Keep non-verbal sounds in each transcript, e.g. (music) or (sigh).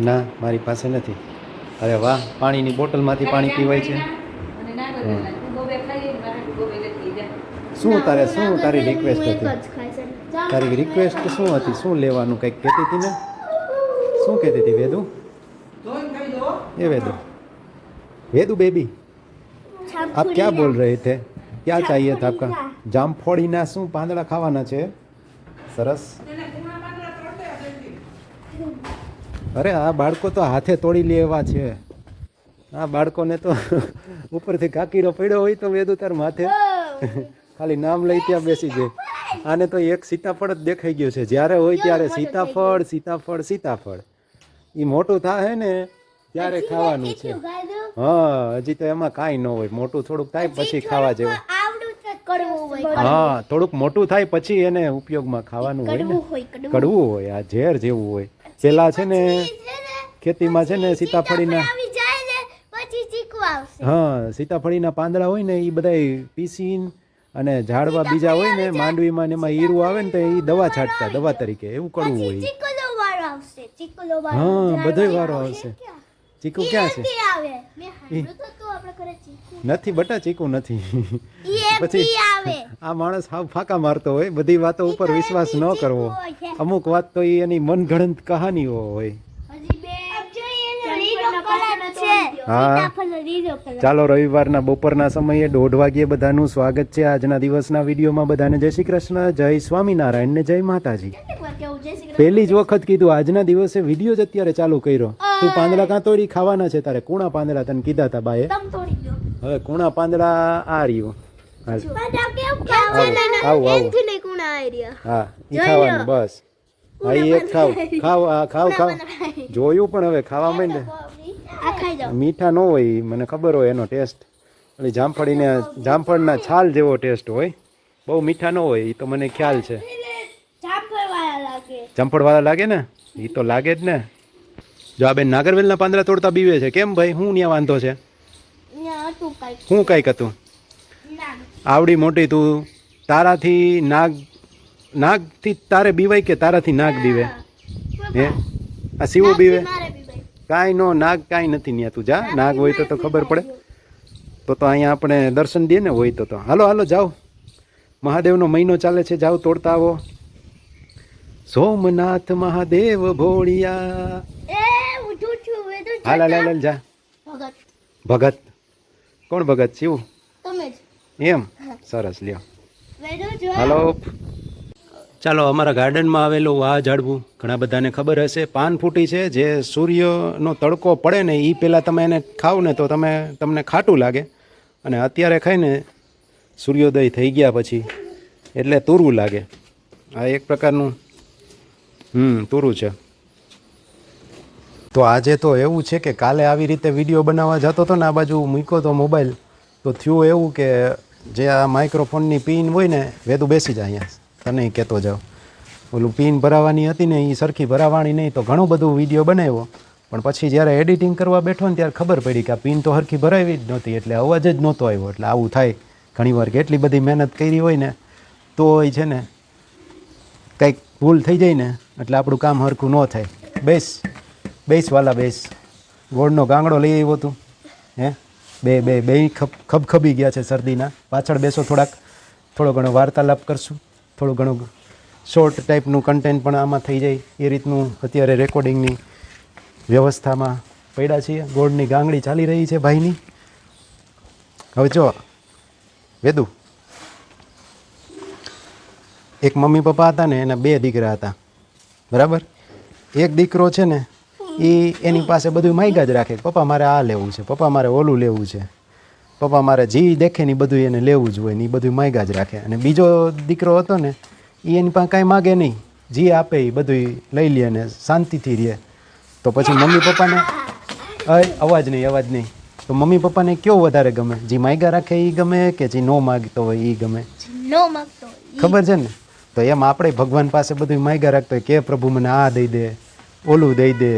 ના મારી પાસે નથી. અરે વાહ પાણીની બોટલમાંથી પાણી પીવાય છે. શું તારે શું તારી રિક્વેસ્ટ હતી? તારી રિક્વેસ્ટ શું હતી? શું લેવાનું કંઈક કહેતી હતી ને? શું કહેતી હતી વેદુ? એ વેદુ. વેદુ બેબી આપ ક્યાં બોલ રહે થે ક્યાં ચાહીએ આપકા? જામફળીના શું પાંદડા ખાવાના છે? સરસ. અરે આ બાળકો તો હાથે તોડી લે એવા છે. આ બાળકોને તો (laughs) ઉપરથી કાકીરો પડ્યો હોય તો વેદુ તાર માથે. (laughs) ખાલી નામ લઈ ત્યાં બેસી જાય. આને તો એક સીતાફળ જ દેખાઈ ગયો છે. જ્યારે હોય ત્યારે સીતાફળ સીતાફળ સીતાફળ. એ મોટું થાય ને ત્યારે ખાવાનું છે. હા હજી તો એમાં કાંઈ ન હોય. મોટું થોડુંક થાય પછી ખાવા જેવું. હા થોડુંક મોટું થાય પછી એને ઉપયોગમાં ખાવાનું હોય ને. કડવું હોય કડવું. કડવું હોય આ ઝેર જેવું હોય. પેલા છે ને ખેતીમાં છે ને સીતાફળીના હા સીતાફળીના પાંદડા હોય ને એ બધાય પીસીને અને ઝાડવા બીજા હોય ને માંડવીમાં ને એમાં હીરું આવે ને તો એ દવા છાંટતા દવા તરીકે એવું કરવું હોય હા બધો વારો આવશે. ચીકુ ક્યાં છે? નથી બટા ચીકુ નથી. પછી આ માણસ હાવ ફાંકા મારતો હોય બધી વાતો ઉપર વિશ્વાસ ન કરવો. અમુક વાત તો એ એની મનગણંત કહાનીઓ હોય. હજી બે જોઈએ ને લીલો કલર છે. હા. ચાલો રવિવારના બપોરના સમયે દોઢ વાગ્યે બધાનું સ્વાગત છે. આજના દિવસના વિડીયોમાં બધાને જય શ્રી કૃષ્ણ જય સ્વામિનારાયણ ને જય માતાજી. એકવાર કેવું? જય શ્રી કૃષ્ણ. પહેલી જ વખત કીધું આજના દિવસે વીડિયો જ અત્યારે ચાલુ કર્યો. તું પાંદડા કાં તોડી ખાવાના છે? તારે કુણા પાંદડા તને કીધા હતા બાએ? હવે કુણા પાંદડા આ રહ્યું. બસ. હા એ ખાવ ખાવ ખાવ ખાવ જોયું પણ હવે ખાવા માંડે મીઠા ન હોય મને ખબર હોય એનો ટેસ્ટ. એટલે જામફળીને જામફળના છાલ જેવો ટેસ્ટ હોય. બહુ મીઠા ન હોય એ તો મને ખ્યાલ છે. જામફળ વાળા લાગે. જામફળવાળા લાગે ને? એ તો લાગે જ ને. જો આ બેન નાગરવેલના પાંદડા તોડતા બીવે છે. કેમ ભાઈ? હું ત્યાં વાંધો છે? હું કાંઈક હતું? આવડી મોટી તું. તારાથી નાગ નાગથી તારે બીવાય કે તારાથી નાગ બીવે? હે? આ શિવો બીવે? કાંઈ નો નાગ કાંઈ નથી ત્યાં તું જા. નાગ હોય તો તો ખબર પડે. તો તો અહીંયા આપણે દર્શન દઈએ ને હોય તો તો. હાલો હાલો જાઓ. મહાદેવનો મહિનો ચાલે છે. જાઓ તોડતા આવો. સોમનાથ મહાદેવ ભોળિયા. હાલ હાલ જા. ભગત. ભગત. કોણ ભગત? શિવ? એમ. સરસ લ્યો. હલો. ચાલો અમારા ગાર્ડનમાં આવેલું આ ઝાડવું ઘણા બધાને ખબર હશે. પાન ફૂટી છે જે સૂર્યનો તડકો પડે ને એ પહેલાં તમે એને ખાવ ને તો તમે તમને ખાટું લાગે. અને અત્યારે ખાઈને સૂર્યોદય થઈ ગયા પછી એટલે તૂરું લાગે. આ એક પ્રકારનું હમ તુરું છે. તો આજે તો એવું છે કે કાલે આવી રીતે વીડિયો બનાવવા જતો હતો ને આ બાજુ મૂક્યો તો મોબાઈલ તો થયું એવું કે જે આ માઇક્રોફોનની પિન હોય ને, વેદું બેસી જાય અહીંયા. તને કહેતો જાઓ ઓલું પિન ભરાવાની હતી ને એ સરખી ભરાવાની નહીં, તો ઘણું બધું વીડિયો બનાવ્યો. પણ પછી જ્યારે એડિટિંગ કરવા બેઠો ને, ત્યારે ખબર પડી કે આ પિન તો સરખી ભરાવી જ નહોતી, એટલે અવાજ જ નહોતો આવ્યો. એટલે આવું થાય. ઘણીવાર કે એટલી બધી મહેનત કરી હોય ને, તો હોય છે ને, કંઈક ભૂલ થઈ જાય ને, એટલે આપણું કામ સરખું ન થાય. બેસ. બેસ વાલા બેસ. ગોળનો ગાંગડો લઈ આવ્યો તું. હે? બે બે બે ખબ, ખબખબી ગયા છે શરદીના. પાછળ બેસો થોડાક. થોડો ઘણો વાર્તાલાપ કરશું. થોડું ઘણું શોર્ટ ટાઈપનું કન્ટેન્ટ પણ આમાં થઈ જાય. એ રીતનું અત્યારે રેકોર્ડિંગની વ્યવસ્થામાં પડ્યા છીએ. ગોળની ગાંગડી ચાલી રહી છે ભાઈની. હવે જો, વેદુ. એક મમ્મી પપ્પા હતા ને એના બે દીકરા હતા. બરાબર? એક દીકરો છે ને એ એની પાસે બધું માયગા જ રાખે પપ્પા મારે આ લેવું છે પપ્પા મારે ઓલું લેવું છે પપ્પા મારે જી દેખે ને બધું એને લેવું જ હોય ને એ બધું માયગા જ રાખે. અને બીજો દીકરો હતો ને એ એની પાસે કાંઈ માગે નહીં. જી આપે એ બધું લઈ લે ને શાંતિથી રહે. તો પછી મમ્મી પપ્પાને અવાજ નહીં અવાજ નહીં. તો મમ્મી પપ્પાને કયો વધારે ગમે? જે માયગા રાખે એ ગમે કે જે નો માગતો હોય એ ગમે? નો માંગતો ખબર છે ને? તો એમ આપણે ભગવાન પાસે બધું માયગા રાખતો હોય કે પ્રભુ મને આ દઈ દે ઓલું દઈ દે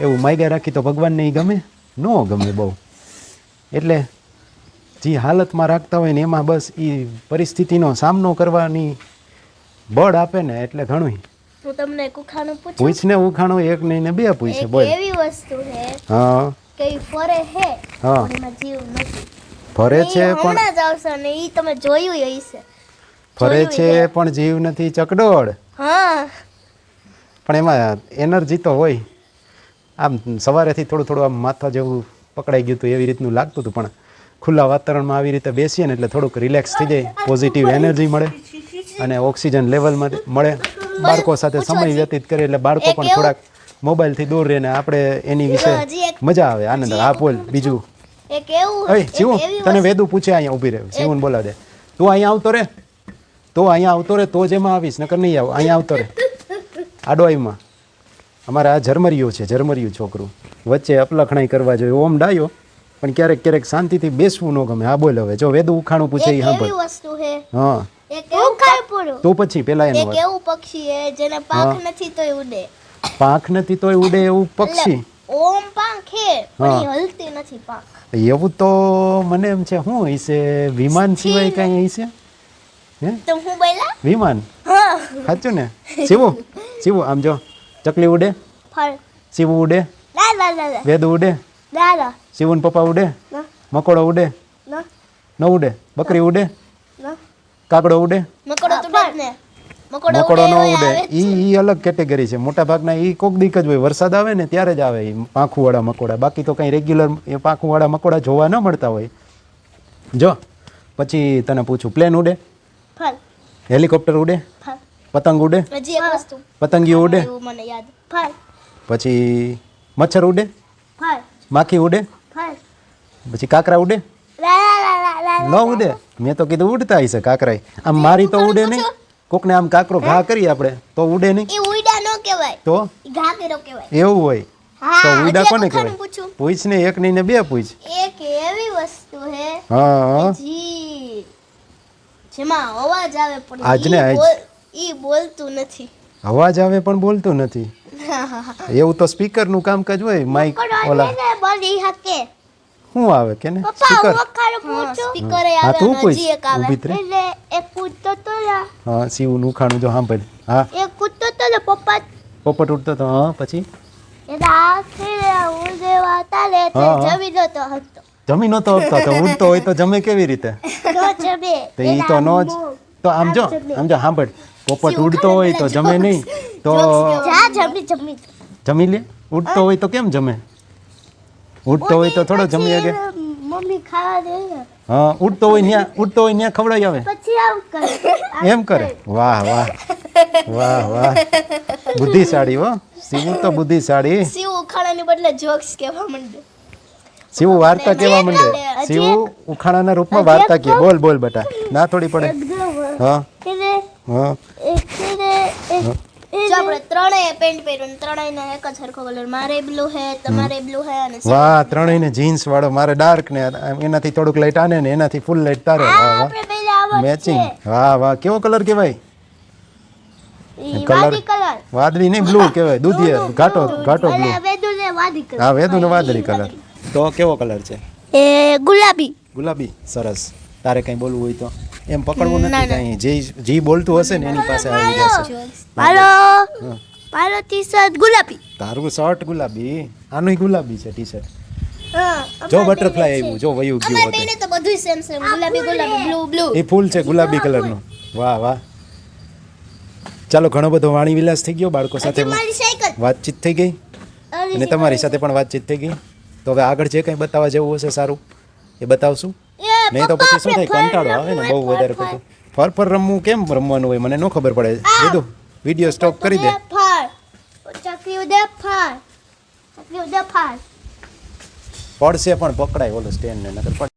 એવું માગ્યા રાખી તો ભગવાનને એ ગમે? ન ગમે બહુ. એટલે જે હાલતમાં રાખતા હોય ને એમાં બસ એ પરિસ્થિતિનો સામનો કરવાની બળ આપે ને એટલે ઘણું હું તમને ઉખાણું પૂછું? પૂછને ઉખાણો એક નહીં ને બે પૂછે બોલ. એવી વસ્તુ હે હા. કે ફરે છે હા. પણ જીવ નથી. ફરે છે પણ જ આવશે ને ઈ તમે જોયું હશે. ફરે છે. પણ જીવ નથી ચકડોળ. હા. પણ એમાં એનર્જી તો હોય. આમ સવારેથી થોડું થોડું આમ માથા જેવું પકડાઈ ગયું હતું એવી રીતનું લાગતું હતું પણ ખુલ્લા વાતાવરણમાં આવી રીતે બેસીએ ને એટલે થોડુંક રિલેક્સ થઈ જાય પોઝિટિવ એનર્જી મળે અને ઓક્સિજન લેવલમાં મળે. બાળકો સાથે સમય વ્યતીત કરીએ એટલે બાળકો પણ થોડાક મોબાઈલથી દૂર રહીને આપણે એની વિશે મજા આવે આનંદ. હા બોલ બીજું. શિવું એવી તને વેદું વેદુ પૂછે અહીંયા ઊભી રહે. જીવન બોલા દે. તું અહીંયા આવતો રે. તો અહીંયા આવતો રે તો જેમાં આવીશ નકર નહીં આવ. અહીંયા આવતો રે. આડોઈમાં અમારે આ ઝરમરિયું છે ઝરમરિયું છોકરું. વચ્ચે અપલખણાઈ કરવા જોઈએ ઓમ ડાયો. પણ ક્યારેક ક્યારેક શાંતિથી બેસવું ન ગમે. હા બોલ હવે. જો વેદુ ઉખાણું પૂછે એ સાંભળ. વસ્તુ છે. હા. તો પછી પેલા એનું એક એવું પક્ષી છે જેને પાંખ નથી તોય ઉડે. પાંખ નથી તોય ઉડે એવું પક્ષી? ઓમ પાંખ છે પણ હલતી નથી પાંખ. એવું તો મને એમ છે શું હશે વિમાન સિવાય કાંઈ હશે હે? તો હું બોલા વિમાન? હા. સાચું ને? શિવું શિવું આમ જો. ચકલી ઉડે? ફળ. શિવું ઉડે? લા ઉડે? શિવુન પપ્પા ઉડે? ના. મકોડો ઉડે? ના. ન ઉડે? બકરી ઉડે? ના. કાગડો ઉડે? મકોડો તો ને મકોડો મકોડો ન ઉડે. ઈ ઈ અલગ કેટેગરી છે. મોટા ભાગના ઈ કોક દીક જ હોય. વરસાદ આવે ને ત્યારે જ આવે ઈ પાંખુવાળા મકોડા. બાકી તો કંઈ રેગ્યુલર એ પાંખુવાળા મકોડા જોવા ન મળતા હોય. જો પછી તને પૂછું. પ્લેન ઉડે? હેલિકોપ્ટર ઉડે? પતંગ ઉડે? હજી એક વસ્તુ. પતંગિયું ઉડે? એવું મને યાદ. ફળ પછી મચ્છર ઉડે? માખી ઉડે? પછી કાકરા ઉડે? ન ઉડે? મેં તો કીધું ઉડતા હશે કાકરાય. આમ મારી તો ઉડે નહીં. કોકને આમ કાકરો ઘા કરીએ આપણે તો ઉડે નહીં. ઈ ઉડા નો કહેવાય. તો? ઘા કેરો કહેવાય. એવું હોય. તો ઉડા કોને કહેવાય? પૂછું. ને એક નહીં ને બે પૂછ. એક એવી વસ્તુ હે. હા. જી. જેમાં અવાજ આવે પણ આજ ને ઈ બોલતું નથી. અવાજ આવે પણ બોલતું નથી. (laughs) એવું તો સ્પીકરનું કામકાજ હોય માઈક ઓલા. બોલી હકે. શું આવે કે ને? સ્પીકર. સ્પીકર તું આવે. જ રહે. એટલે એક પૂછતો તો હા સીવનું ખાણું જો સાંભળ. હા. એક પૂછતો તો લા પપ્પા. પોપટ ઉડતો તો હા પછી? તે. જમી નતો હતો તો ઉડતો હોય તો જમે કેવી રીતે? (laughs) તો તો તો આમ જો આમ જો સાંભળ. પોપટ ઉડતો હોય તો જમે નહીં તો જમી લે. ઉડતો હોય તો કેમ જમે? ઉડતો હોય તો થોડો જમી શકે મમ્મી ખાવા દે. હા ઉડતો હોય ન્યા ઉડતો હોય ન્યા ખવડાવી આવે. પછી આમ કરે (laughs) એમ કરે? વાહ વાહ. વાહ વાહ. બુદ્ધિશાળી હો. શિવ તો બુદ્ધિશાળી. શિવ ઉખાડાની બદલે જોક્સ કહેવા માંડે. શિવ વાર્તા કહેવા માંડે. શિવ ઉખાણાના રૂપમાં વાર્તા કહે બોલ બોલ બેટા. ના થોડી પડે. હા. હા. વાહ ત્રણેય ને ત્રણેયનો એક જ સરખો કલર મારે બ્લુ હે તમારે બ્લુ હે અને વાહ ત્રણેયને જીન્સ વાળો. મારે ડાર્ક ને એનાથી થોડુંક લાઈટ આને ને એનાથી ફૂલ લાઈટ તારે. મેચિંગ વાહ વાહ. કેવો કલર કહેવાય? કલર વાદળી નહીં બ્લુ કહેવાય. (laughs) દૂધિયર ઘાટો ઘાટો બ્લુ હા વેદુ ને વાદળી કલર તો કેવો કલર છે? એ ગુલાબી. ગુલાબી. સરસ. તારે કંઈ બોલવું હોય તો? એમ પકડવું નથી કાંઈ. જે જે બોલતું હશે ને એની પાસે આવી જશે. મારો મારો ટી શર્ટ ગુલાબી. તારું શર્ટ ગુલાબી? આનું ગુલાબી છે ટી શર્ટ હા જો બટરફ્લાય આવ્યું જો વયું ગયું હતું તો બધું સેમ સેમ ગુલાબી ગુલાબી બ્લુ બ્લુ એ ફૂલ છે ગુલાબી કલરનું. વાહ વાહ. ચાલો ઘણો બધો વાણી વિલાસ થઈ ગયો બાળકો સાથે વાતચીત થઈ ગઈ? અને તમારી સાથે પણ વાતચીત થઈ ગઈ? તો હવે આગળ જે કંઈ બતાવવા જેવું હશે સારું એ બતાવશું. નહીં તો પછી શું થાય? કંટાળો આવે ને બહુ વધારે પડતું ફર ફર રમવું કેમ રમવાનું હોય? મને ન ખબર પડે. કીધું વીડિયો સ્ટોપ કરી દે. પડશે પણ પકડાય ઓલો સ્ટેન્ડ ને નકર પડે